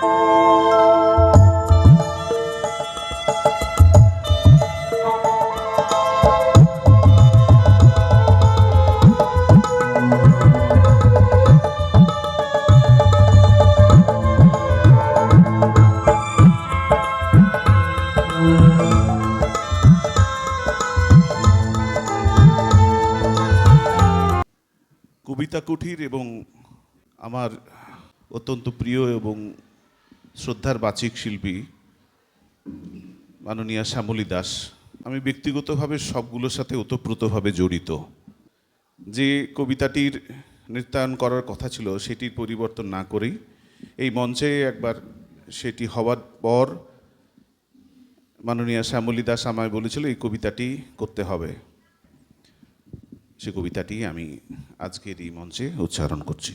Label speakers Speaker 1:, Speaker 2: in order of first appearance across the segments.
Speaker 1: কবিতা কুঠির এবং আমার অত্যন্ত প্রিয় এবং শ্রদ্ধার বাচিক শিল্পী মাননীয়া শ্যামলী দাস, আমি ব্যক্তিগতভাবে সবগুলোর সাথে ওতপ্রোতভাবে জড়িত। যে কবিতাটির নৃত্যায়ন করার কথা ছিল সেটির পরিবর্তন না করেই এই মঞ্চে একবার সেটি হওয়ার পর মাননীয়া শ্যামলী দাস আমায় বলেছিল, এই কবিতাটি করতে হবে। সে কবিতাটি আমি আজকের এই মঞ্চে উচ্চারণ করছি।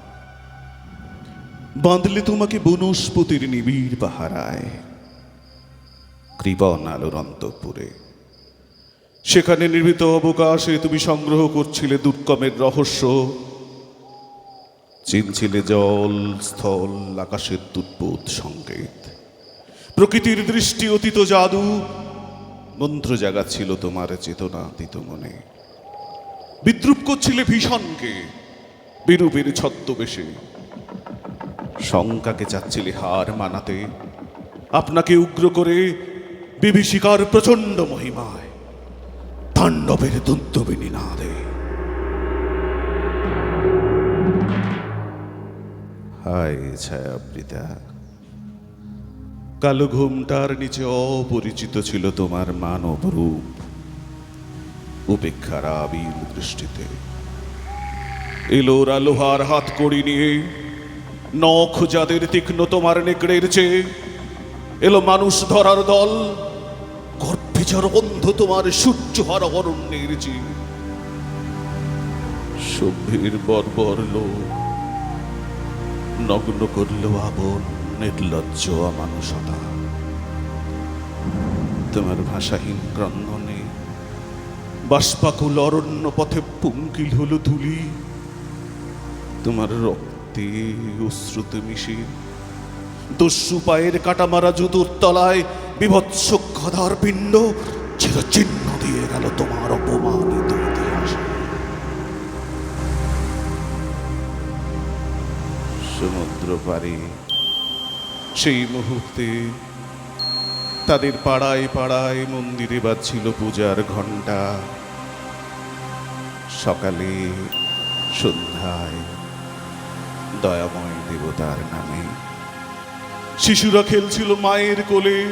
Speaker 1: বাঁধলে তোমাকে বনস্পতির নিবিড় পাহারায়, কৃপণ আলোর অন্তঃপুরে। সেখানে নির্মিত অবকাশে তুমি সংগ্রহ করছিলে দুর্গমের রহস্য। চিনছিলে জল, স্থল, আকাশের দুর্বোধ সংকেত। প্রকৃতির দৃষ্টি অতীত জাদু, মন্ত্র জাগাচ্ছিল তোমার চেতনা দিত মনে। বিদ্রুপ করছিলে ভীষণকে, বিরূপের ছদ্মবেশে। শঙ্কাকে চাচ্ছিলে হার মানাতে। আপনাকে উগ্র করে বিভীষিকার প্রচণ্ড মহিমায় তাণ্ডবের দুদ্দবিনী না দে হায় ছায়াবৃতা কালো ঘুমটার নিচে অপরিচিত ছিল তোমার মানব রূপ। উপেক্ষার আবিল দৃষ্টিতে এলোরা লোহার হাত কড়ি নিয়ে নখ যাদের তীক্ষ্ণ তোমার নেকড়ের চেয়ে, এলো মানুষ ধরার দল গর্ভেচার অন্ধ তোমার সূর্য হর অরণ্যের যে সভ্যের বর্বর লোক, নগ্ন করল আবন নির্লজ্জ মানুষতা তোমার ভাষাহীন ক্রন্দনে বাষ্পাকুল অরণ্য পথে পুঙ্কিল হলো ধুলি। তোমার রক্তে অশ্রুতে মিশে। দস্যু পায়ের কাটা মারা জুতোর তলায় বিভৎস গদার পিণ্ড চিরচিহ্ন দিয়ে গেল তোমার অপমানিত ইতিহাস। সমুদ্র পারে সেই মুহূর্তে তাদের পাড়ায় পাড়ায় মন্দিরে বাজছিল পূজার ঘণ্টা। সকালে সন্ধ্যায় দয়াময় দেবতার নামে। শিশুরা খেলছিল মায়ের কোলে।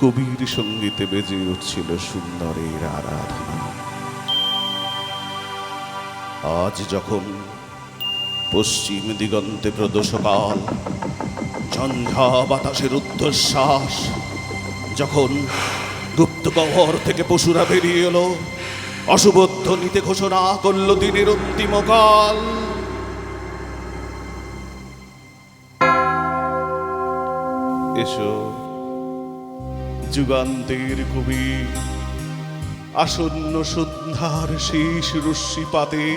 Speaker 1: কবির সঙ্গীতে বেজে উঠছিল সুন্দরের আরাধনা। আজ যখন পশ্চিম দিগন্তে প্রদোষকাল ঝঞ্ঝা বাতাসের উদ্ধশ্বাস যখন গুপ্ত গহ্বর থেকে পশুরা বেরিয়ে এলো অশুভধ্ব নিতে ঘোষণা করল দিনের অন্তিম এসো। যুগান্তের কবি, আসন্ন সন্ধ্যার শেষ রশ্মি পাতে,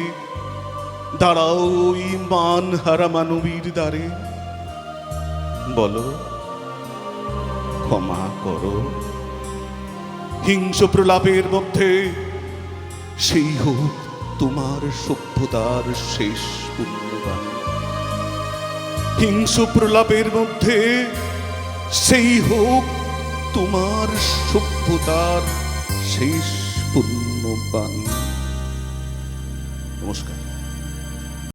Speaker 1: দাঁড়াও ওই মান হারা মানবীর দ্বারে। বলো, ক্ষমা করো। হিংস প্রলাপের মধ্যে সেই হোক তোমার সভ্যতার শেষ পুণ্যবান হিংস প্রলাপের মধ্যে সেই হোক তোমার সভ্যতার শেষ পূর্ণ বাণী। নমস্কার।